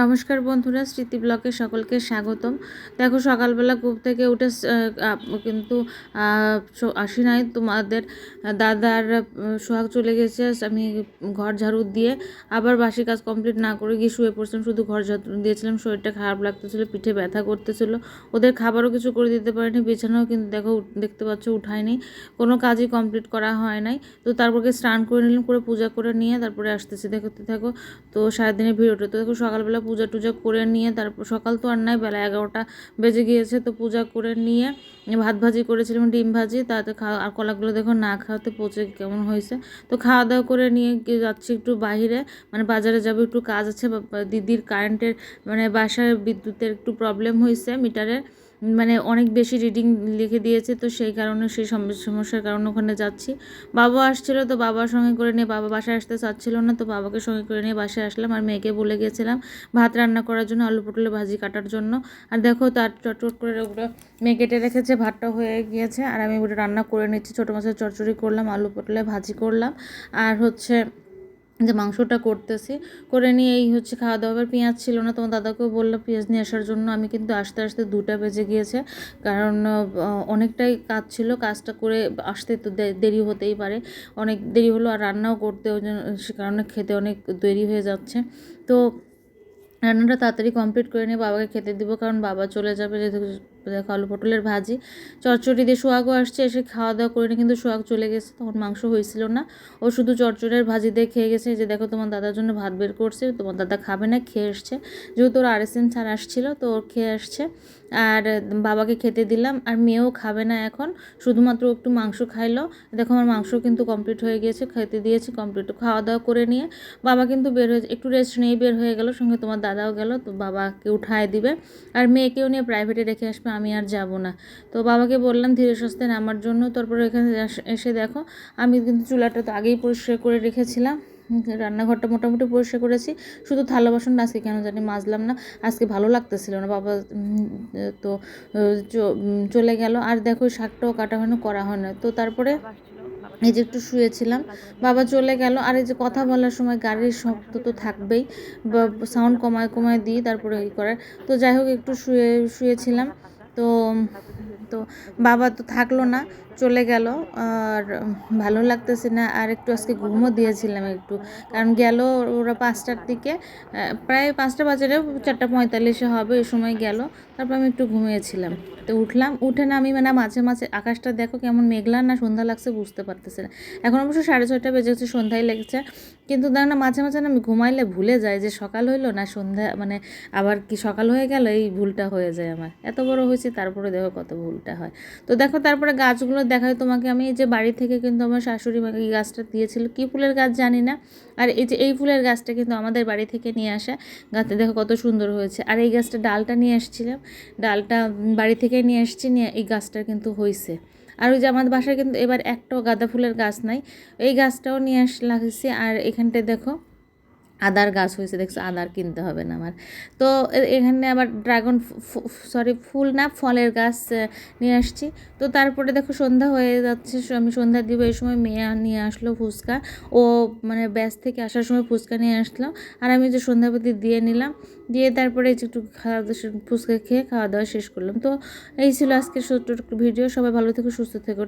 নমস্কার বন্ধুরা, স্মৃতি ব্লকে সকলকে স্বাগতম। দেখো, সকালবেলা ঘুম থেকে উঠে কিন্তু আসি নাই। তোমাদের দাদার সোহাগ চলে গেছে আমি ঘর ঝাড়ু দিয়ে আবার বাসি কাজ কমপ্লিট না করে গিয়ে শুয়ে পড়ছিলাম। শুধু ঘর ঝাড়ু দিয়েছিলাম, শরীরটা খারাপ লাগতেছিল, পিঠে ব্যথা করতেছিল। ওদের খাবারও কিছু করে দিতে পারিনি, বিছানাও কিন্তু দেখো দেখতে পাচ্ছ, উঠায়নি। কোনো কাজই কমপ্লিট করা হয় নাই। তো তারপরে স্নান করে নিলাম, করে পূজা করে নিয়ে তারপরে আসতেছি। দেখতে থাকো, তো সারাদিনের ভিডিওটা তো দেখো, সকালবেলা পূজা টুজা করে নিয়ে, তারপর সকাল তো আর নাই, বেলা এগারোটা বেজে গিয়েছে, তো পূজা করে নিয়ে ভাত ভাজি করেছিলাম, ডিম ভাজি, তাতে খাওয়া, আর কলাগুলো দেখো না খাওয়াতে পচে কেমন হয়েছে। তো খাওয়া দাওয়া করে নিয়ে যাচ্ছি একটু বাহিরে মানে বাজারে যাব, একটু কাজ আছে দিদির কারেন্টের মানে বাসায় বিদ্যুতের একটু প্রবলেম হয়েছে মিটারে মানে অনেক বেশি রিডিং লিখে দিয়েছে, তো সেই কারণে, সেই সমস্যার কারণে ওখানে যাচ্ছি। বাবা আসছিল তো বাবার সঙ্গে করে নিয়ে, বাবা বাসায় আসতে চাচ্ছিল না, তো বাবাকে সঙ্গে করে নিয়ে বাসায় আসলাম। আর মেয়েকে বলে গিয়েছিলাম ভাত রান্না করার জন্য, আলু পটলের ভাজি কাটার জন্য। আর দেখো তার চটচট করে ওগুলো মেয়ে কেটে রেখেছে ভাতটা হয়ে গিয়েছে। আর আমি ওটা রান্না করে নিচ্ছি, ছোটো মাছের চটচড়ি করলাম, আলু পটলে ভাজি করলাম। আর হচ্ছে যে মাংসটা করতেছি, করে নিয়ে এই হচ্ছে খাওয়া দাওয়া পেঁয়াজ ছিল না, তোমার দাদাকেও বলল পেঁয়াজ নিয়ে আসার জন্য। আমি কিন্তু আস্তে আস্তে দুটা বেজে গিয়েছে, কারণ অনেকটাই কাজ ছিল। কাজটা করে আসতে তো দেরি হতেই পারে। অনেক দেরি হলো আর রান্নাও করতে ওই জন্য সে কারণে খেতে অনেক দেরি হয়ে যাচ্ছে। তো রান্নাটা তাড়াতাড়ি কমপ্লিট করে নিয়ে বাবাকে খেতে দিব, কারণ বাবা চলে যাবে যেহেতু দেখো আলু পটলের ভাজি। চচ্চড়ি দিয়ে সোহাগও আসছে, এসে খাওয়া দাওয়া করে নিয়ে কিন্তু সোয়াগ চলে গেছে, তখন মাংস হয়েছিল না। ও শুধু চচ্চড়ের ভাজি দিয়ে খেয়ে গেছে। যে দেখো তোমার দাদার জন্য ভাত বের করছে, তোমার দাদা খাবে না, খেয়ে এসছে যেহেতু ওর আর আরএসএন ছাড় আসছিল, তো ওর খেয়ে আসছে। আর বাবাকে খেতে দিলাম, আর মেয়েও খাবে না এখন। শুধুমাত্র একটু মাংস খাইলো। দেখো আমার মাংস কিন্তু কমপ্লিট হয়ে গিয়েছে, খেতে দিয়েছি কমপ্লিট। খাওয়া দাওয়া করে নিয়ে বাবা কিন্তু বের হয়ে, একটু রেস্ট নিয়ে বের হয়ে গেল। সঙ্গে তোমার দাদাও গেল, তো বাবাকে উঠায় দিবে। আর মেয়েকেও নিয়ে প্রাইভেটে রেখে আসবে। আমি আর যাব না। তো বাবাকে বললাম ধীরে সুস্থে নামার জন্য। তারপরে এখানে এসে দেখো, আমি কিন্তু চুলাটা তো আগেই পরিষ্কার করে রেখেছিলাম। রান্নাঘরটা মোটামুটি পরিষ্কার করেছি। শুধু থালা বাসনটা আজকে কেন জানি মাজলাম না। আজকে ভালো লাগতেছিল না। বাবা তো চলে গেল। আর দেখো শাকটাও কাটা হয় না করা হয় না। তো তারপরে এই যে একটু শুয়েছিলাম। বাবা চলে গেল। আর এই যে কথা বলার সময় গাড়ির শব্দ তো থাকবেই। সাউন্ড কমায় কমায় দিই, তারপরে এই করার। তো যাই হোক, একটু শুয়ে, শুয়েছিলাম। তো তো বাবা তো থাকল না, চলে গেল। আর ভালো লাগতেছে না, আর একটু আজকে ঘুমও দিয়েছিলাম একটু। কারণ গেল ওরা পাঁচটার দিকে প্রায় পাঁচটা বাজারে চারটা পঁয়তাল্লিশে হবে, ওই সময় গেল। তারপর আমি একটু ঘুমিয়েছিলাম। তো উঠলাম, উঠে না আমি মানে মাঝে মাঝে আকাশটা দেখো কেমন মেঘলা না, সন্ধ্যা লাগছে বুঝতে পারতেছে না। এখন অবশ্য সাড়ে ছয়টা বেজে গেছে, সন্ধ্যায় লেগেছে। কিন্তু দেখো না, মাঝে মাঝে না আমি ঘুমাইলে ভুলে যাই যে সকাল হইল না সন্ধ্যা মানে আবার কি সকাল হয়ে গেল, এই ভুলটা হয়ে যায় আমার। এত বড় হয়েছি, তারপরে দেখো কত ভুলটা হয়। তো দেখো তারপরে গাছগুলো দেখায় তোমাকে আমি এই যে বাড়ি থেকে কিন্তু আমার শাশুড়ি মা এই গাছটা দিয়েছিল। কী ফুলের গাছ জানি না। আর এই যে এই ফুলের গাছটা কিন্তু আমাদের বাড়ি থেকে নিয়ে আসা। গাছটা দেখো কত সুন্দর হয়েছে। আর এই গাছটা ডালটা নিয়ে এসেছিলাম ডালটা বাড়ি থেকে নিয়ে এসেছি নিয়ে এই গাছটা কিন্তু হয়েছে আর ওই যে আমাদের বাসায় কিন্তু এবার একটাও গাঁদা ফুলের গাছ নাই। এই গাছটাও নিয়ে আস, লাগিয়েছি। আর এখানটায় দেখো আদার গাছ হয়েছে, দেখছ, আদার কিনতে হবে না আমার। তো এখানে আবার ড্রাগন সরি, ফুল না, ফলের গাছ নিয়ে আসছি। তো তারপরে দেখো সন্ধ্যা হয়ে যাচ্ছে আমি সন্ধ্যা দিব, এই সময় মেয়ে নিয়ে আসলো ফুচকা। ও মানে ব্যাস থেকে আসার সময় ফুচকা নিয়ে আসলো। আর আমি যে সন্ধ্যাপতি দিয়ে নিলাম, দিয়ে তারপরে একটু খাওয়া দাওয়া ফুচকা খেয়ে খাওয়া দাওয়া শেষ করলাম। তো এই ছিল আজকের ছোট্ট ভিডিও, সবাই ভালো থেকো, সুস্থ থেকো